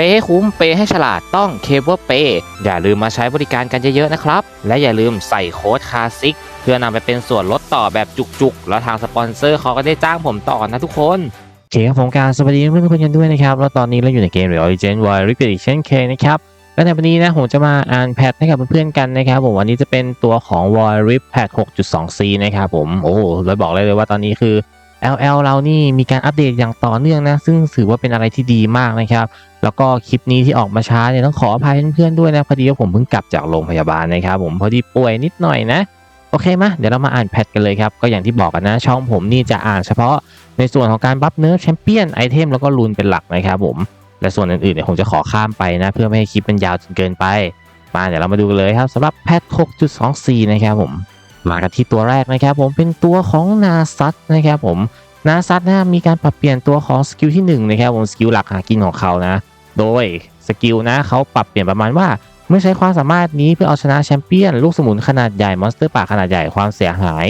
เปย์ให้คุ้มเปย์ให้ฉลาดต้องเคเบิลเปย์อย่าลืมมาใช้บริการกันเยอะๆนะครับ และอย่าลืมใส่โค้ดคาสสิกเพื่อนำไปเป็นส่วนลดต่อแบบจุกๆ แล้วทางสปอนเซอร์เขาก็ได้จ้างผมต่อนะทุกคนโอเคครับผมการสวัสดีเพื่อนๆกันด้วยนะครับ แล้วตอนนี้เราอยู่ในเกม Real Legend Wild Rift อีกเช่นเคนะครับและในวันนี้นะผมจะมาอ่านแพทให้กับเพื่อนๆกันนะครับผมวันนี้จะเป็นตัวของ Wild Rift Patch 6.2c นะครับผมโอ้โหเลยบอกเลยเลยว่าตอนนี้คือ LL เรานี่มีการอัปเดตอย่างต่อเนื่องนะ ซึ่งถือว่าเป็นอะไรที่ดีมากนะครับ แล้วก็คลิปนี้ที่ออกมาช้าเนี่ยต้องขออภัยเพื่อนๆด้วยนะพอดีว่าผมเพิ่งกลับจากโรงพยาบาลนะครับผมพอดีป่วยนิดหน่อยนะโอเคมาเดี๋ยวเรามาอ่านแพทกันเลยครับ ก็อย่างที่บอกกันนะ ช่องผมนี่จะอ่านเฉพาะในส่วนของการบัฟเนิร์ฟแชมเปี้ยนไอเทมแล้วก็รูนเป็นหลักนะครับผมและส่วนอื่นๆเนี่ยผมจะขอข้ามไปนะ เพื่อไม่ให้คลิปมันยาวจนเกินไป มาเดี๋ยวเรามาดูกันเลยครับสำหรับแพท 6.24 นะครับผม มากันที่ตัวแรกนะครับผมเป็นตัวของนาซัตนะครับผมนาซัตนะมีการปรับเปลี่ยนตัวของสกิลที่หนึ่งนะครับผมสกิลหลักหากินของเขานะ โดยสกิลนะเขาปรับเปลี่ยนประมาณว่าเมื่อใช้ความสามารถนี้เพื่อเอาชนะแชมเปี้ยน ลูกสมุนขนาดใหญ่มอนสเตอร์ป่าขนาดใหญ่ความเสียหาย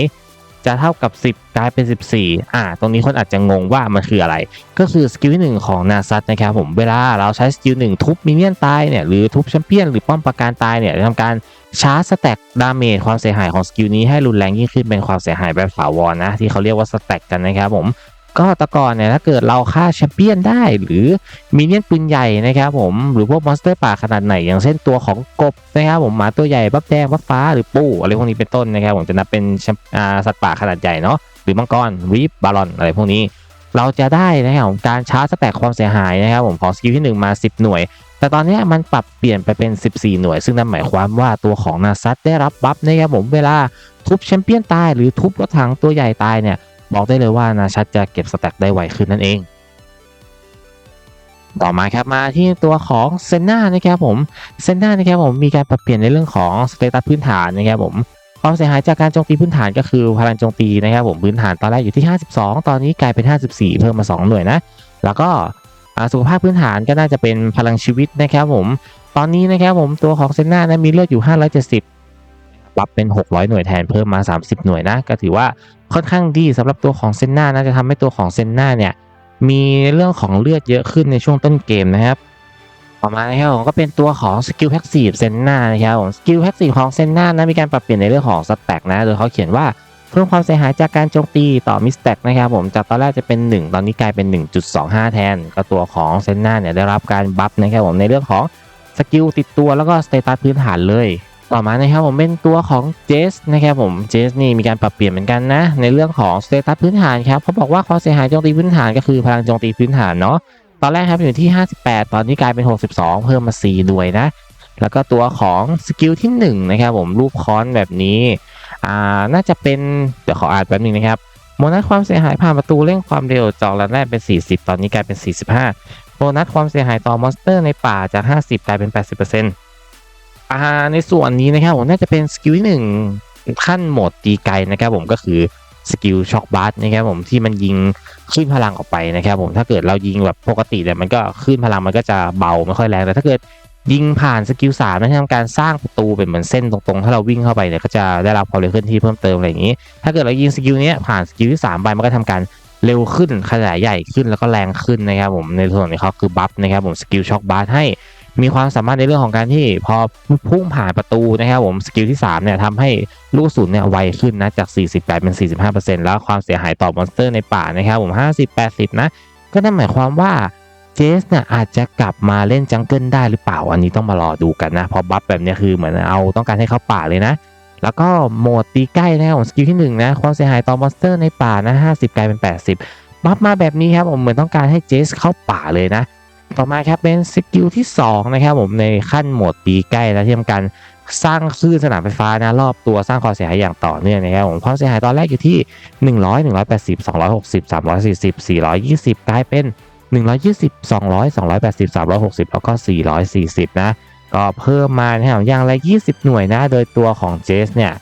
จะเท่ากับ 10 กลายเป็น 14 อ่า ตรงนี้คนอาจจะงงว่ามันคืออะไร ก็คือสกิลที่หนึ่งของนาซัตนะครับผม เวลาเราใช้สกิลหนึ่งทุบมินเนี่ยนตายเนี่ย หรือทุบแชมเปี้ยนหรือป้อมปราการตายเนี่ยจะทำการชาร์จสแต็กดาเมจความเสียหายของสกิลนี้ให้รุนแรงยิ่งขึ้นเป็นความเสียหายแบบถาวรนะ ที่เขาเรียกว่าสแต็กกันนะครับผม ก็ตะกอนเนี่ยถ้าเกิดเราฆ่าแชมเปี้ยนได้หรือมินเนี่ยนปืนใหญ่นะครับผมหรือพวกมอนสเตอร์ป่าขนาดไหน อย่างเช่นตัวของกบนะครับผมหมาตัวใหญ่บัฟแดงบัฟฟ้าหรือปูอะไรพวกนี้เป็นต้นนะครับผมจะนับเป็นสัตว์ป่าขนาดใหญ่เนาะหรือมังกรรีบบารอนอะไรพวกนี้ เราจะได้นะครับผมการชาร์จสแต็กความเสียหายนะครับผมของสกิลที่ 1 มา 10 หน่วย แต่ตอนนี้มันปรับเปลี่ยนไปเป็น 14 หน่วย ซึ่งนั่นหมายความว่าตัวของนาซัตได้รับบัฟนะครับผมเวลาทุบแชมเปี้ยนตายหรือทุบรถถังตัวใหญ่ตายเนี่ย บอกได้เลยว่านาซัตจะเก็บสแต็กได้ไวขึ้นนั่นเอง ต่อมาครับมาที่ตัวของเซนนานะครับผมเซนนานะครับผมมีการปรับเปลี่ยนในเรื่องของสเตตัสพื้นฐานนะครับผมความเสียหายจากการโจมตีพื้นฐานก็คือพลังโจมตีนะครับผมพื้นฐานตอนแรกอยู่ที่ 52 ตอนนี้กลายเป็น 54 เพิ่มมา 2 หน่วยนะ แล้วก็สุขภาพพื้นฐานก็น่าจะเป็นพลังชีวิตนะครับผม ตอนนี้นะครับผมตัวของเซนนานะมีเลือดอยู่ 570 ปรับเป็น 600 หน่วยแทนเพิ่มมา 30 หน่วยนะ ก็ถือว่าค่อนข้างดีสำหรับตัวของเซนนานะจะทำให้ตัวของเซนนาเนี่ยมีเรื่องของเลือดเยอะขึ้นในช่วงต้นเกมนะครับต่อมานะครับผมก็เป็นตัวของสกิลแพ็กซีฟเซนนานะครับผมสกิลแพ็กซีฟของเซนนานะมีการปรับเปลี่ยนในเรื่องของสแต็กนะโดยเขาเขียนว่าเพิ่มความเสียหายจากการโจมตีต่อมิสแต็กนะครับผมจากตอนแรกจะเป็น 1 ตอนนี้กลายเป็น 1.25 แทน ก็ตัวของเซนนาเนี่ยได้รับการบัฟนะครับผมในเรื่องของสกิลติดตัวแล้วก็สเตตัสพื้นฐานเลย ต่อมานะครับผมเป็นตัวของเจสนะครับผมเจสนี่มีการปรับเปลี่ยนเหมือนกันนะ ในเรื่องของสเตตัสพื้นฐานครับเขาบอกว่าความเสียหายโจมตีพื้นฐานก็คือพลังโจมตีพื้นฐานเนาะตอนแรกครับอยู่ที่ 58 ตอนนี้กลายเป็น 62 เพิ่มมา 4 ด้วยนะ แล้วก็ตัวของสกิลที่1นะครับผมรูปค้อนแบบนี้อ่าน่าจะเป็นเดี๋ยวขออ่านแป๊บนึงนะครับโบนัสความเสียหายผ่านประตูเร่งความเร็วจอกระแรกเป็น 40 ตอนนี้กลายเป็น 45โบนัสความเสียหายต่อมอนสเตอร์ในป่าจาก 50 กลายเป็น 80% อ่าในส่วนนี้นะครับผมน่าจะเป็นสกิลที่หนึ่งขั้นโหมดตีไกลนะครับผมก็คือสกิลช็อคบัสนะครับผมที่มันยิงขึ้นพลังออกไปนะครับผมถ้าเกิดเรายิงแบบปกติเนี่ยมันก็ขึ้นพลังมันก็จะเบาไม่ค่อยแรงแต่ถ้าเกิดยิงผ่านสกิลสามนะทำการสร้างประตูเป็นเหมือนเส้นตรงๆ ถ้าเราวิ่งเข้าไปเนี่ยก็จะได้รับความเร็วเคลื่อนที่เพิ่มเติมอะไรอย่างนี้ ถ้าเกิดเรายิงสกิลนี้ผ่านสกิลที่สามไปมันก็ทำการเร็วขึ้นขนาดใหญ่ขึ้นแล้วก็แรงขึ้นนะครับผมในส่วนนี้เขาคือบัฟนะครับผมสกิลช็อคบัสให้ มีความสามารถในเรื่องของการที่พอพุ่งผ่านประตูนะครับผมสกิลที่3เนี่ยทำให้ลูกกระสุนเนี่ยไวขึ้นนะจาก40กลายเป็น 45%แล้วความเสียหายต่อมอนสเตอร์ในป่านะครับผม50-80 นะ ก็นั่นหมายความว่าเจสเนี่ยอาจจะกลับมาเล่นจังเกิลได้หรือเปล่า อันนี้ต้องมารอดูกันนะเพราะบัฟแบบนี้คือเหมือนเอาต้องการให้เข้าป่าเลยนะ แล้วก็โหมดตีใกล้นะครับผมสกิลที่หนึ่งนะความเสียหายต่อมอนสเตอร์ในป่านะ50 กลายเป็น 80บัฟมาแบบนี้ครับผมเหมือนต้องการให้เจสเข้าป่าเลยนะ ต่อมาครับเป็นสกิลที่2นะครับผมในขั้นโหมดตีใกล้และที่ทำการสร้างคลื่นสนามไฟฟ้านะรอบตัวสร้างความเสียหายอย่างต่อเนื่องนะครับผมความเสียหายตอนแรกอยู่ที่ 100 180 260 340 420 กลายเป็น 120 200 280 360 แล้วก็ 440 นะ ก็เพิ่มมานะครับอย่างละ 20 หน่วยนะ โดยตัวของเจสเนี่ย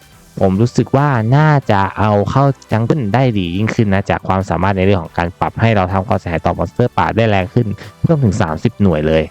ผมรู้สึกว่าน่าจะเอาเข้าจังเกิลได้ดียิ่งขึ้นนะ จากความสามารถในเรื่องของการปรับให้เราทำความเสียหายต่อมอนสเตอร์ป่าได้แรงขึ้นเพิ่มถึง 30 หน่วยเลย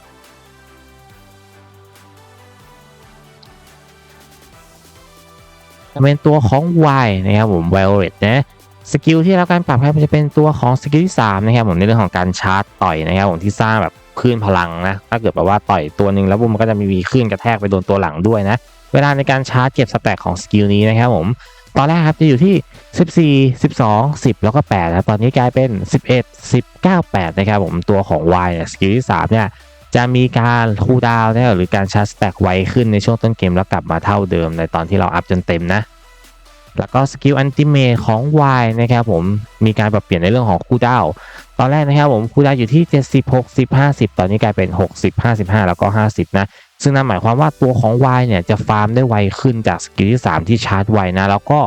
เป็นตัวของ Y นะครับผม Violet นะสกิลที่รับการปรับครับจะเป็นตัวของสกิลที่3นะครับผมในเรื่องของการชาร์จต่อยนะครับผมที่สร้างแบบคลื่นพลังนะถ้าเกิดแบบว่าต่อยตัวหนึ่งแล้วมันก็จะมีคลื่นกระแทกไปโดนตัวหลังด้วยนะ เวลาในการชาร์จเก็บสแต็กของสกิลนี้นะครับผม ตอนแรกครับจะอยู่ที่ 14 12 10 แล้วก็8นะตอนนี้กลายเป็น 11 10 9 8นะครับผมตัวของ Y เนี่ยสกิลที่3เนี่ยจะมีการคูดาวน์ได้หรือการชาร์จสแต็กไวขึ้นในช่วงต้นเกมแล้วกลับมาเท่าเดิมในตอนที่เราอัพจนเต็มนะ แล้วก็สกิลอันติเมทของ Y นะครับผมมีการปรับเปลี่ยนในเรื่องของคูลดาวตอนแรกนะครับผมคูลดาวอยู่ที่ 70 60 50 ตอนนี้กลายเป็น 60 55 แล้วก็ 50 นะ ซึ่งนั่นหมายความว่าตัวของ Y เนี่ยจะฟาร์มได้ไวขึ้นจากสกิลที่ 3 ที่ชาร์จไวนะ แล้วก็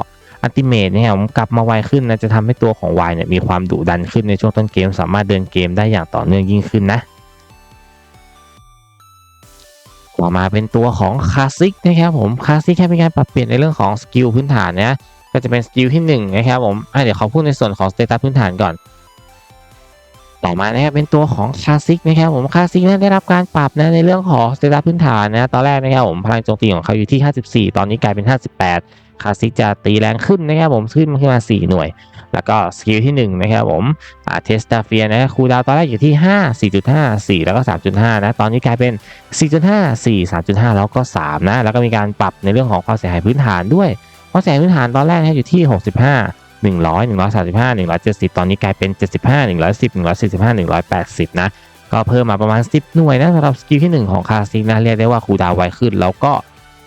อันติเมทเนี่ยผมกลับมาไวขึ้นนะจะทำให้ตัวของ Y เนี่ยมีความดุดันขึ้นในช่วงต้นเกม สามารถเดินเกมได้อย่างต่อเนื่องยิ่งขึ้นนะ ต่อมาเป็นตัวของคลาสสิกนะครับผมคลาสสิกแค่เป็นการปรับเปลี่ยนในเรื่องของสกิลพื้นฐานนะก็จะเป็นสกิลที่1นงนะครับผมเดี๋ยวขอพูดในส่วนของสเตตัสพื้นฐานก่อน ต่อมานะครับเป็นตัวของคลาสสิกนะครับผมคลาสสิกนั้นได้รับการปรับนะในเรื่องของสเตตัสพื้นฐานนะตอนแรกนะครับผมพลังโจมตีของเขาอยู่ที่ 54 ตอนนี้กลายเป็น 58 คาสิกจะตีแรงขึ้นนะครับผมขึ้นมาขึ้นมา 4 หน่วย แล้วก็สกิลที่1นะครับผมอ่าเทสตาเฟียนะคูดาวตอนแรกอยู่ที่ 5 4.5 4 แล้วก็ 3.5 นะ ตอนนี้กลายเป็น 4.5 4 3.5 แล้วก็ 3 นะ แล้วก็มีการปรับในเรื่องของความเสียหายพื้นฐานด้วยความเสียหายพื้นฐานตอนแรกนะอยู่ที่ 65 100 135 170 ตอนนี้กลายเป็น 75 110 145 180 นะ ก็เพิ่มมาประมาณ 10 หน่วยนะสำหรับสกิลที่ 1 ของคาซิกนะเรียกได้ว่าคูดาวไวขึ้น แล้วก็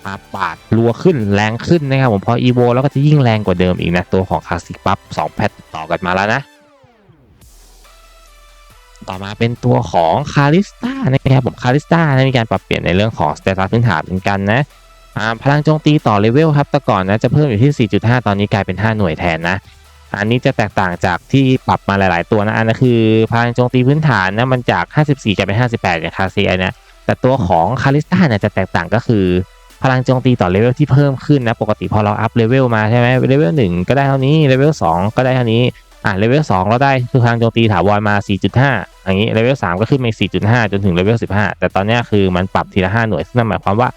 อาปาดรัวขึ้นแรงขึ้นนะครับผมพออีโวแล้วก็จะยิ่งแรงกว่าเดิมอีกนะ ตัวของคาซิกปั๊บ2แพทติดต่อกันมาแล้วนะ ต่อมาเป็นตัวของคาริสตานะครับผมคาริสตานะมีการปรับเปลี่ยนในเรื่องของสเตตัสพื้นฐานเหมือนกันนะพลังโจมตีต่อเลเวลครับแต่ก่อนนะจะเพิ่มอยู่ที่ 4.5 ตอนนี้กลายเป็น 5 หน่วยแทนนะ อันนี้จะแตกต่างจากที่ปรับมาหลาย ๆ ตัวนะอันนั้นคือพลังโจมตีพื้นฐานนะมันจาก 54กลายเป็น 58อย่างคาเซียนะแต่ตัวของคาริสตาเนี่ยจะแตกต่างก็คือ พลังโจมตีต่อเลเวลที่เพิ่มขึ้นนะปกติพอเราอัพเลเวลมาใช่ไหมเลเวล1ก็ได้เท่านี้เลเวล2ก็ได้เท่านี้อ่าเลเวล2เราได้คือพลังโจมตีถาวรมา 4.5 อย่างนี้เลเวล3ก็ขึ้นมา4.5 จนถึงเลเวล15 แต่ตอนนี้คือมันปรับทีละ5หน่วยนั่นหมายความว่า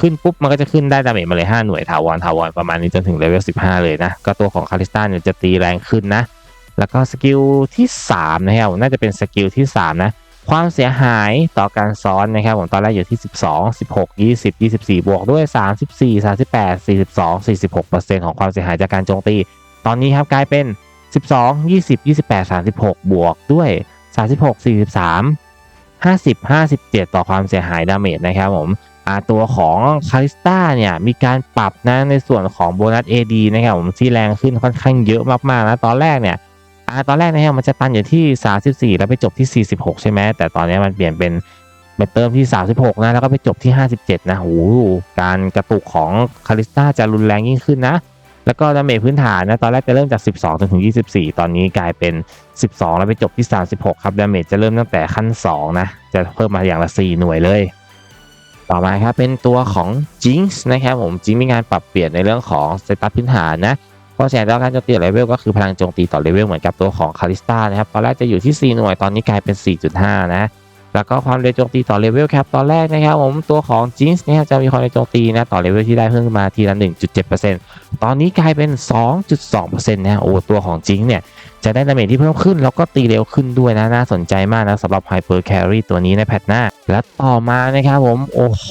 ขึ้นปุ๊บมันก็จะขึ้นได้ดาเมจมาเลย 5 หน่วยถาวรถาวรประมาณนี้จนถึงเลเวล15 เลยนะ ก็ตัวของคาริสตันเนี่ยจะตีแรงขึ้นนะ แล้วก็สกิลที่ 3 นะครับน่าจะเป็นสกิลที่ 3 นะ ความเสียหายต่อการซ้อนนะครับผมตอนแรกอยู่ที่ 12 16 20 24 บวกด้วย 34 38 42 46%ของความเสียหายจากการโจมตี ตอนนี้ครับกลายเป็น 12 20 28 36 บวกด้วย 36 43 50 57 ต่อความเสียหายดาเมจนะครับผมตัวของคาริสตาเนี่ยมีการปรับนะในส่วนของโบนัส AD นะครับผมที่แรงขึ้นค่อนข้างเยอะมากๆนะตอนแรกเนี่ย อ่าตอนแรกนะครับมันจะตันอยู่ที่ 34 แล้วไปจบที่ 46 ใช่ไหมแต่ตอนนี้มันเปลี่ยนเป็นไปเติมที่ 36 นะ แล้วก็ไปจบที่ 57 นะโอ้โหการกระตุกของคาริสตาจะรุนแรงยิ่งขึ้นนะ แล้วก็ดาเมจพื้นฐานนะ ตอนแรกจะเริ่มจาก 12 จนถึง 24 ตอนนี้กลายเป็น 12 แล้วไปจบที่ 36 ครับดาเมจจะเริ่มตั้งแต่ขั้น 2 นะ จะเพิ่มมาอย่างละ 4 หน่วยเลย ต่อมาครับเป็นตัวของ Jinx นะครับผม Jinx มีการปรับเปลี่ยนในเรื่องของสเตตัสพื้นฐานนะ เพราะแสดงการโจมตีเลเวลก็คือพลังโจมตีต่อเลเวลเหมือนกับตัวของคาริสตานะครับตอนแรกจะอยู่ที่ 4 หน่วยตอนนี้กลายเป็น 4.5 นะแล้วก็ความเร็วโจมตีต่อเลเวลครับตอนแรกนะครับผมตัวของ Jinx เนี่ยจะมีความเร็วโจมตีนะต่อเลเวลที่ได้เพิ่มขึ้นมาทีละ 1.7%ตอนนี้กลายเป็น 2.2%นะโอ้ตัวของ Jinx เนี่ยจะได้ดาเมจที่เพิ่มขึ้น แล้วก็ตีเร็วขึ้นด้วยนะน่าสนใจมากนะสำหรับ Hyper Carry ตัวนี้ในแพทหน้า และต่อมานะครับผมโอ้โห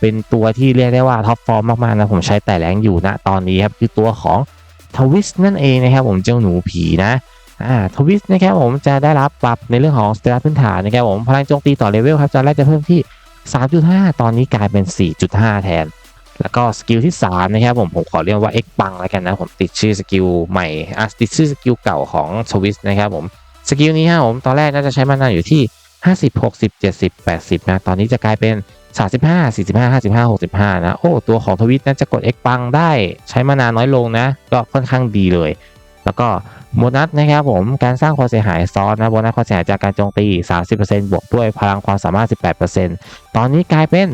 เป็นตัวที่เรียกได้ว่าท็อปฟอร์มมากๆนะผมใช้แต่แรงอยู่นะตอนนี้ครับคือตัวของ ทวิสนั่นเองนะครับผมเจ้าหนูผีนะอ่าทวิสนะครับผมจะได้รับปรับในเรื่องของสเตตัสพื้นฐานนะครับผมพลังโจมตีต่อเลเวลครับตอนแรกจะเพิ่มที่ 3.5 ตอนนี้กลายเป็น 4.5 แทน แล้วก็สกิลที่ 3 นะครับผมผมขอเรียกว่า X ปังแล้วกันนะ ผมติดชื่อสกิลใหม่อะติดชื่อสกิลเก่าของทวิสนะครับผมสกิลนี้ฮะผมตอนแรกน่าจะใช้มานานอยู่ที่ 50 60 70 80 นะ ตอนนี้จะกลายเป็น 35 45 55 65 นะ โอ้ ตัวของทวิตน่าจะกด X ปังได้ใช้มานานน้อยลงนะ ก็ค่อนข้างดีเลย แล้วก็โบนัสนะครับผม การสร้างความเสียหายซ้อนนะ โบนัสความเสียหายจากการโจมตี 30%บวกด้วยพลังความสามารถ 18%ตอนนี้กลายเป็น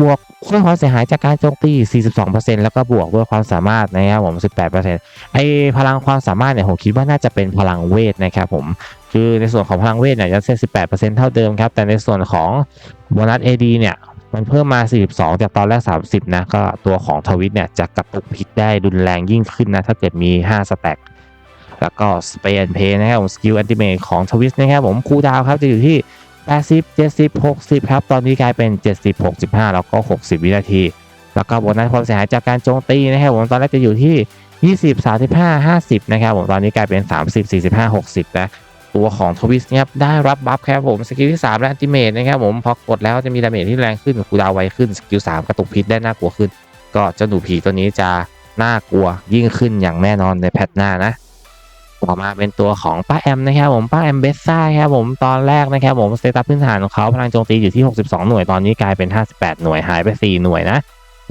บวกด้วยความเสียหายจากการโจมตี 42%แล้วก็บวกด้วยความสามารถนะครับผม 18%ไอพลังความสามารถเนี่ยผมคิดว่าน่าจะเป็นพลังเวทนะครับผม คือในส่วนของพลังเวทเนี่ยจะเซ็น18%เท่าเดิมครับ แต่ในส่วนของโบนัส AD เนี่ย มันเพิ่มมา 42 จากตอนแรก 30 นะ ก็ตัวของทวิตเนี่ยจะกระตุกพิษได้รุนแรงยิ่งขึ้นนะ ถ้าเกิดมี 5 สแต็กแล้วก็สเปนเพย์นะครับผมสกิลอันติเมทของทวิสนะครับผมคูดาวครับจะอยู่ที่ 80 70 60 ครับ ตอนนี้กลายเป็น 70 65 แล้วก็ 60 วินาที แล้วก็โบนัสความเสียหายจากการโจมตีนะครับผมตอนแรกจะอยู่ที่ 20 35 50 นะครับผมตอนนี้กลายเป็น 30 45 60 นะ ตัวของทวิสเนี่ยได้รับบัฟครับผมสกิลที่3และอันติเมทนะครับผมพอกดแล้วจะมีดาเมจที่แรงขึ้นคูดาวไวขึ้นสกิล3กระตุกพิษได้น่ากลัวขึ้น ก็เจ้าหนูผีตัวนี้จะน่ากลัวยิ่งขึ้นอย่างแน่นอนในแพทหน้านะต่อมาเป็นตัวของป้าแอมนะครับผมป้าแอมเบสซ่าครับผมตอนแรกนะครับผมสเตตัสพื้นฐานของเขาพลังโจมตีอยู่ที่ 62 หน่วยตอนนี้กลายเป็น 58 หน่วยหายไป 4 หน่วยนะ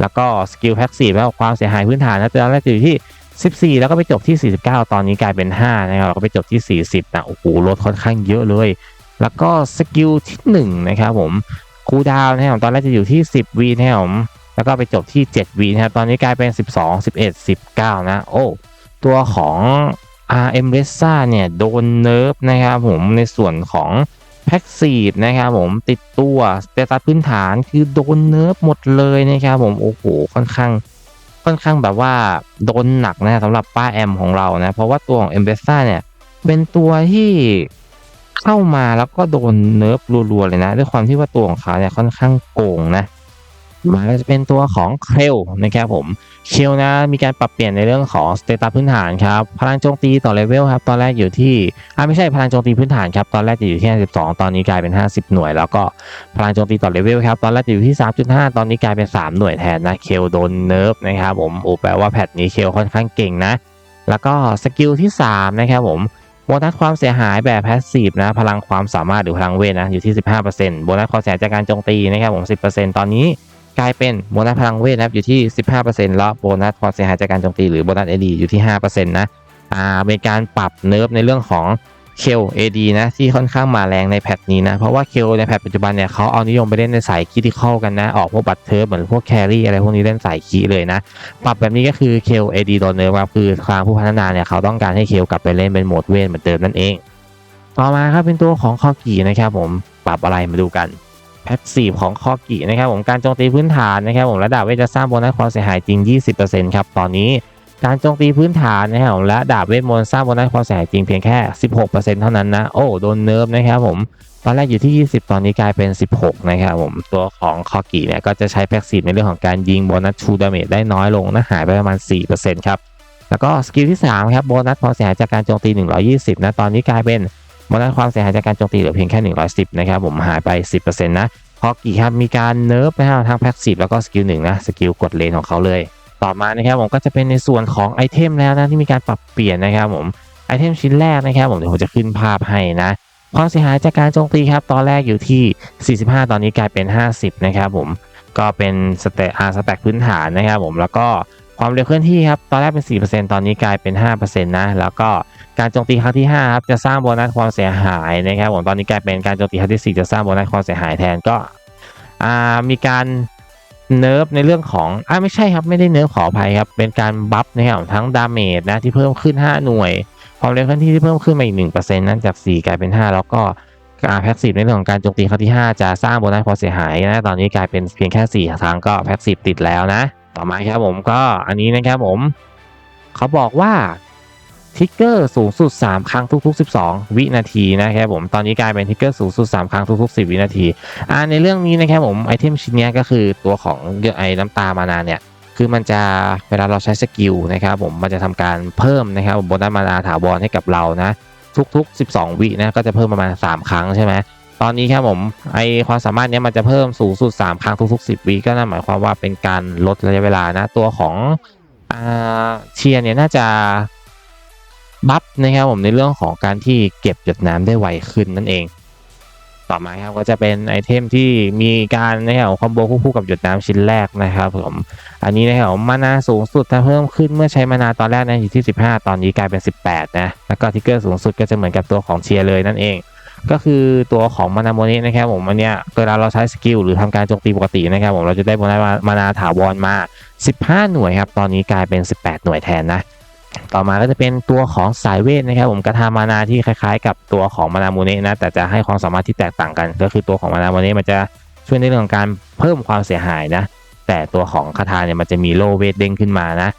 แล้วก็สกิลแพ็กซีฟแล้วความเสียหายพื้นฐานนะตอนแรกจะอยู่ที่ 14 แล้วก็ไปจบที่ 49 ตอนนี้กลายเป็น 5 นะครับแล้วก็ไปจบที่ 40นะโอ้โหลดค่อนข้างเยอะเลย แล้วก็สกิลที่ 1 นะครับผมคูดาวน์นะครับตอนแรกจะอยู่ที่ 10วีนะครับผมแล้วก็ไปจบที่7วีนะครับตอนนี้กลายเป็น 12 11 19 นะ โอ้ตัวของ RM r e s a เนี่ยโดนเนิร์ฟนะครับผมในส่วนของแพ็กซีดนะครับผมติดตัวสเตตัสพื้นฐานคือโดนเนิร์ฟหมดเลยนะครับผมโอ้โหค่อนข้าง ค่อนข้างแบบว่าโดนหนักนะสำหรับป้าแอมของเรานะเพราะว่าตัวของเอมเบซ่าเนี่ยเป็นตัวที่เข้ามาแล้วก็โดนเนิร์ฟรัวๆเลยนะ ด้วยความที่ว่าตัวของเขาเนี่ยค่อนข้างโกงนะ มาก็จะเป็นตัวของเคลนะครับผมเคียวนะมีการปรับเปลี่ยนในเรื่องของสเตตัสพื้นฐานครับพลังโจมตีต่อเลเวลครับตอนแรกอยู่ที่อ่าไม่ใช่พลังโจมตีพื้นฐานครับตอนแรกจะอยู่ที่ 52 ตอนนี้กลายเป็น 50 หน่วย แล้วก็พลังโจมตีต่อเลเวลครับตอนแรกจะอยู่ที่ 3.5 ตอนนี้กลายเป็น 3 หน่วยแทนนะเคลโดนเนิร์ฟนะครับผมโอ้แปลว่าแพทนี้เคลค่อนข้างเก่งนะ แล้วก็สกิลที่3นะครับผมโบนัสความเสียหายแบบแพสซีฟนะพลังความสามารถหรือพลังเวทนะอยู่ที่ 15%โบนัสความเสียหายจากการโจมตีนะครับผม 10%ตอนนี้ กลายเป็นโบนัสพลังเวทนะครับอยู่ที่ 15%แล้วโบนัสความเสียหายจากการโจมตีหรือโบนัสเอดีอยู่ที่ 5%นะอ่าเป็นการปรับเนิร์ฟในเรื่องของเคลเอดีนะที่ค่อนข้างมาแรงในแพทนี้นะ เพราะว่าเคลในแพทปัจจุบันเนี่ยเขาเอานิยมไปเล่นในสายคิติคอลกันนะ ออกพวกบัตเทิร์เหมือนพวกแครี่อะไรพวกนี้เล่นสายคีเลยนะ ปรับแบบนี้ก็คือเคลเอดีโดนเนิร์ฟครับคือทางผู้พัฒนาเนี่ยเขาต้องการให้เคลกลับไปเล่นเป็นโหมดเวทเหมือนเดิมนั่นเอง ต่อมาครับเป็นตัวของคอกีนะครับผมปรับอะไรมาดูกัน พทซีฟของคอกินะครับผมการโจมตีพื้นฐานนะครับผมระดับเวทจะสร้างโบนัสความเสียหายจริง 20%ครับตอนนี้การโจมตีพื้นฐานนะครับผมและดาบเวทมนต์สร้างโบนัสความเสียหายจริงเพียงแค่ 16%เท่านั้นนะโอ้โดนเนิร์ฟนะครับผมตอนแรกอยู่ที่ 20 ตอนนี้กลายเป็น 16 นะครับผมตัวของคอกิเนี่ยก็จะใช้แพ็กซีฟในเรื่องของการยิงโบนัสชูดาเมจได้น้อยลงนะหายไปประมาณ 4%ครับแล้วก็สกิลที่3ครับโบนัสความเสียหายจากการโจมตี 120 นะตอนนี้กลายเป็น โบนัสความเสียหายจากการโจมตีเหลือเพียงแค่ 110 นะครับผมหายไป 10%นะพอกี่ครับมีการเนิร์ฟนะครับทั้งแพ็กซีฟแล้วก็สกิลหนึ่งนะสกิลกดเลนของเขาเลย ต่อมานะครับผมก็จะเป็นในส่วนของไอเทมแล้วนะที่มีการปรับเปลี่ยนนะครับผมไอเทมชิ้นแรกนะครับผมเดี๋ยวผมจะขึ้นภาพให้นะความเสียหายจากการโจมตีครับ ตอนแรกอยู่ที่ 45 ตอนนี้กลายเป็น 50 นะครับผมก็เป็นสเตอาสแต็กพื้นฐานนะครับผมแล้วก็ความเร็วเคลื่อนที่ครับ ตอนแรกเป็น 4%ตอนนี้กลายเป็น 5%นะแล้วก็ การโจมตีครั้งที่5ครับจะสร้างโบนัสความเสียหายนะครับผมตอนนี้กลายเป็นการโจมตีครั้งที่4จะสร้างโบนัสความเสียหายแทนก็มีการเนิร์ฟในเรื่องของอ่าไม่ใช่ครับไม่ได้เนิร์ฟขออภัยครับเป็นการบัฟนะครับทั้งดาเมจนะที่เพิ่มขึ้น 5 หน่วย ความเร็วเคลื่อนที่ที่เพิ่มขึ้นมาอีก1%นั้นจาก 4 กลายเป็น 5 แล้วก็การแพ็กซีฟในเรื่องของการโจมตีครั้งที่ 5 จะสร้างโบนัสความเสียหายนะตอนนี้กลายเป็นเพียงแค่4ครั้งก็แพ็กซีฟติดแล้วนะ ต่อมาครับผมก็อันนี้นะครับผม เขาบอกว่า ทิกเกอร์สูงสุด 3 ครั้งทุก ๆ 12 วินาทีนะครับผมตอนนี้กลายเป็นทิกเกอร์สูงสุด 3 ครั้งทุก ๆ 10 วินาทีอ่าในเรื่องนี้นะครับผมไอเทมชิ้นนี้ก็คือตัวของไอ้น้ำตามานาเนี่ยคือมันจะเวลาเราใช้สกิลนะครับผมมันจะทำการเพิ่มนะครับโบนัสมานาถาวรให้กับเรานะทุก ๆ 12 วินะก็จะเพิ่มประมาณ 3 ครั้งใช่ไหมตอนนี้ครับผมไอความสามารถนี้มันจะเพิ่มสูงสุด 3 ครั้งทุก ๆ 10 วิก็นั่นหมายความว่าเป็นการลดระยะเวลานะตัวของอ่าเชียร์เนี่ยน่าจะ บัฟนะครับผมในเรื่องของการที่เก็บหยดน้ำได้ไวขึ้นนั่นเอง ต่อมาครับก็จะเป็นไอเทมที่มีการนะครับคอมโบคู่กับหยดน้ำชิ้นแรกนะครับผมอันนี้นะครับมานาสูงสุดถ้าเพิ่มขึ้นเมื่อใช้มานาตอนแรกนะอยู่ที่ 15 ตอนนี้กลายเป็น 18 นะแล้วก็ทิกเกอร์สูงสุดก็จะเหมือนกับตัวของเชียร์เลยนั่นเองก็คือตัวของมานาโมเนนะครับผมอันเนี้ยเวลาเราใช้สกิลหรือทำการโจมตีปกตินะครับผมเราจะได้โบนัสมานาถาวรมา 15 หน่วยครับ ตอนนี้กลายเป็น 18 หน่วยแทนนะ ต่อมาก็จะเป็นตัวของสายเวทนะครับผมกระทามานาที่คล้ายๆ กับตัวของมานาโมเนะนะแต่จะให้ความสามารถที่แตกต่างกัน ก็คือตัวของมานาโมเนะมันจะช่วยในเรื่องของการเพิ่มความเสียหายนะ แต่ตัวของคาถาเนี่ยมันจะมีโลเวทเด้งขึ้นมานะ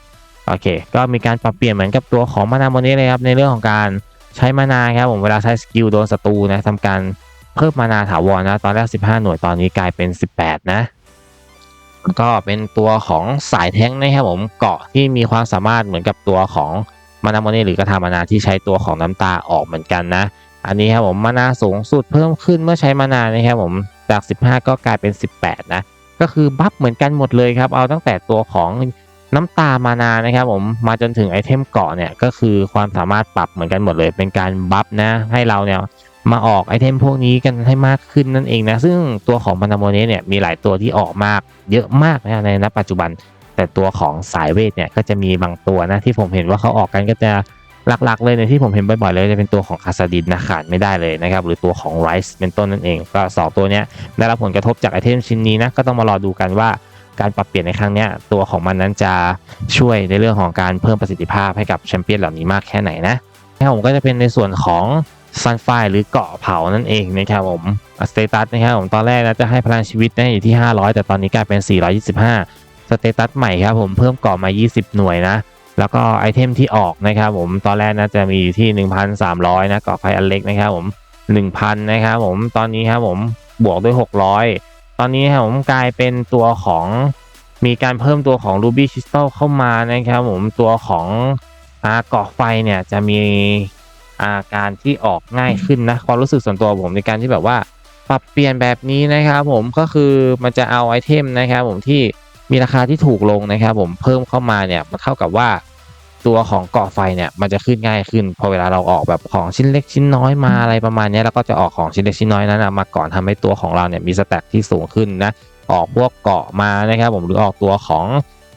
โอเค ก็มีการปรับเปลี่ยนเหมือนกับตัวของมานาโมเนะเลยครับในเรื่องของการใช้มานาครับผมเวลาใช้สกิลโดนศัตรูนะทำการเพิ่มมานาถาวรนะตอนแรก 15 หน่วยตอนนี้กลายเป็น 18 นะ ก็เป็นตัวของสายแท้งนะครับผมเกาะที่มีความสามารถเหมือนกับตัวของมานาโมเนหรือกระทามานาที่ใช้ตัวของน้ำตาออกเหมือนกันนะ อันนี้ครับผมมานาสูงสุดเพิ่มขึ้นเมื่อใช้มานานะครับผมจาก 15 ก็กลายเป็น 18 นะ ก็คือบัฟเหมือนกันหมดเลยครับเอาตั้งแต่ตัวของน้ำตามานานะครับผมมาจนถึงไอเทมเกาะเนี่ยก็คือความสามารถปรับเหมือนกันหมดเลยเป็นการบัฟนะให้เราเนี่ย มาออกไอเทมพวกนี้กันให้มากขึ้นนั่นเองนะ ซึ่งตัวของมานาโมเนเนี่ยมีหลายตัวที่ออกมากเยอะมากนะในณปัจจุบัน แต่ตัวของสายเวทเนี่ยก็จะมีบางตัวนะที่ผมเห็นว่าเขาออกกันก็จะหลักๆ เลยในที่ผมเห็นบ่อยๆเลยจะเป็นตัวของคาสดินนะขาดไม่ได้เลยนะครับ หรือตัวของไรซ์เป็นต้นนั่นเอง ก็สองตัวนี้ได้รับผลกระทบจากไอเทมชิ้นนี้นะก็ต้องมารอดูกันว่าการปรับเปลี่ยนในครั้งนี้ตัวของมันนั้นจะช่วยในเรื่องของการเพิ่มประสิทธิภาพให้กับแชมเปี้ยนเหล่านี้มากแค่ไหนนะนะผมก็จะเป็นในส่วนของ ซันไฟหรือเกาะเผานั่นเองนะครับผมสเตตัสนะครับผมตอนแรกนะจะให้พลังชีวิตนะอยู่ที่ 500 แต่ตอนนี้กลายเป็น 425 สเตตัสใหม่ครับผมเพิ่มเกาะมา 20 หน่วยนะ แล้วก็ไอเทมที่ออกนะครับผมตอนแรกนะจะมีอยู่ที่ 1,300 นะเกาะไฟอันเล็กนะครับผม 1,000 นะครับผมตอนนี้ครับผมบวกด้วย 600 ตอนนี้ครับผมกลายเป็นตัวของมีการเพิ่มตัวของ Ruby Crystal เข้ามานะครับผมตัวของอาเกาะไฟเนี่ยจะมี อาการที่ออกง่ายขึ้นนะความรู้สึกส่วนตัวผมในการที่แบบว่า ปรับเปลี่ยนแบบนี้นะครับผมก็คือมันจะเอาไอเทมนะครับผมที่มีราคาที่ถูกลงนะครับ ผมเพิ่มเข้ามาเนี่ยมันเท่ากับว่าตัวของเกาะไฟเนี่ยมันจะขึ้นง่ายขึ้นพอเวลาเราออกแบบของชิ้นเล็กชิ้นน้อยมาอะไรประมาณนี้แล้วก็จะออกของชิ้นเล็กชิ้นน้อยนั้นนะมาก่อนทำให้ตัวของเราเนี่ยมีสแต็กที่สูงขึ้นนะออกพวกเกาะมานะครับผมหรือออกตัวของ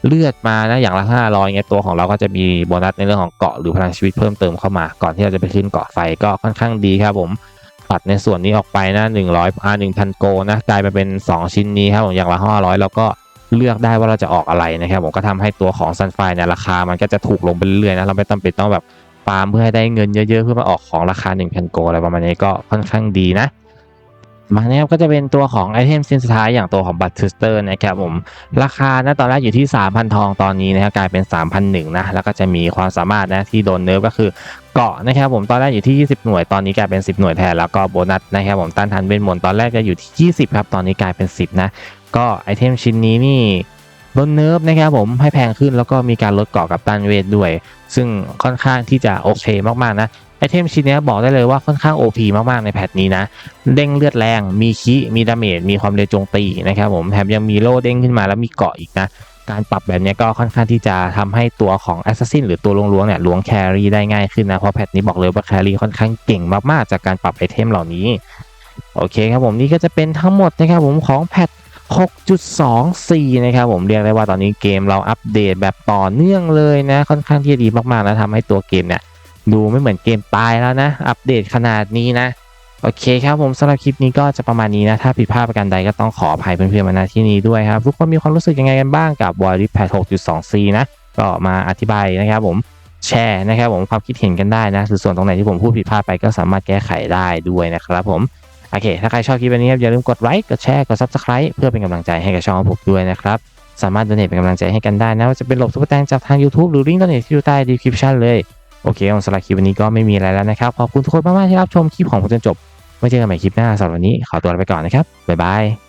เลือดมานะอย่างละ500เงี้ยตัวของเราก็จะมีโบนัสในเรื่องของเกาะหรือพลังชีวิตเพิ่มเติมเข้ามา ก่อนที่เราจะไปขึ้นเกาะไฟก็ค่อนข้างดีครับผมตัดในส่วนนี้ออกไปนะ100อ่า1,000โกนะกลายมาเป็น2ชิ้นนี้ครับผมอย่างละ500แล้วก็เลือกได้ว่าเราจะออกอะไรนะครับผมก็ทำให้ตัวของซันไฟเนี่ยราคามันก็จะถูกลงไปเรื่อยๆนะเราไม่ต้องไปต้องแบบฟาร์มเพื่อให้ได้เงินเยอะๆ เพื่อมาออกของราคา 1,000 โกอะไรประมาณนี้ก็ค่อนข้างดีนะ มาเนี่ยก็จะเป็นตัวของไอเทมชิ้นสุดท้ายอย่างตัวของบัตรทูสเตอร์นะครับผมราคานะตอนแรกอยู่ที่ 3,000 ทองตอนนี้นะครับกลายเป็น 3,001นะแล้วก็จะมีความสามารถนะที่โดนเนิร์ฟก็คือเกาะนะครับผมตอนแรกอยู่ที่ 20 หน่วยตอนนี้กลายเป็น 10 หน่วยแทนแล้วก็โบนัสนะครับผมต้านทานเวทมนต์ตอนแรกจะอยู่ที่ 20 ครับตอนนี้กลายเป็น 10 นะ ก็ไอเทมชิ้นนี้นี่โดนเนิร์ฟนะครับผมให้แพงขึ้นแล้วก็มีการลดเกาะกับต้านเวทด้วย ซึ่งค่อนข้างที่จะโอเคมากๆนะ ไอเทมชิ้นนี้บอกได้เลยว่าค่อนข้าง OP มากๆ ในแพทนี้นะ เด้งเลือดแรง มีคิมีดาเมจ มีความเร็วโจมตีนะครับผม แถมยังมีโล่เด้งขึ้นมาแล้วมีเกาะอีกนะ การปรับแบบนี้ก็ค่อนข้างที่จะทำให้ตัวของแอสซัสซินหรือตัวล้วงๆเนี่ยล้วงแครี่ได้ง่ายขึ้นนะ เพราะแพทนี้บอกเลยว่าแครี่ค่อนข้างเก่งมากๆ จากการปรับไอเทมเหล่านี้ โอเคครับผมนี่ก็จะเป็นทั้งหมดนะครับผมของแพท6.24 นะครับผมเรียกได้ว่าตอนนี้เกมเราอัปเดตแบบต่อเนื่องเลยนะ ค่อนข้างที่จะดีมากๆนะทำให้ตัวเกมเนี่ย ดูไม่เหมือนเกมตายแล้วนะ อัปเดตขนาดนี้นะ โอเคครับผมสำหรับคลิปนี้ก็จะประมาณนี้นะ ถ้าผิดพลาดประการใดก็ต้องขออภัยเพื่อนๆมาณที่นี้ด้วยครับ ทุกคนมีความรู้สึกยังไงกันบ้างกับ w a r i p a d 6.2c นะ ก็มาอธิบายนะครับผมแชร์นะครับผมความคิดเห็นกันได้นะส่วนตรงไหนที่ผมพูดผิดพลาดไปก็สามารถแก้ไขได้ด้วยนะครับผมโอเค ถ้าใครชอบคลิปนี้ครับอย่าลืมกดไลค์กดแชร์กด subscribe เพื่อเป็นกำลังใจให้กับช่องผมด้วยนะครับสามารถด o เน t เป็นกำลังใจให้กันได้นะว่าจะเป็นหลบซุปเปอร์แตงจากทาง YouTube หรือลิงก์ด o เน t ที่อยู่ใต้ description เลย โอเคสำหรับคลิปวันนี้ก็ไม่มีอะไรแล้วนะครับ ขอบคุณทุกคนมากๆที่รับชมคลิปของผมจนจบไว้เจอกันใหม่คลิปหน้าสำหรับวันนี้ขอตัวลาไปก่อนนะครับบ๊ายบาย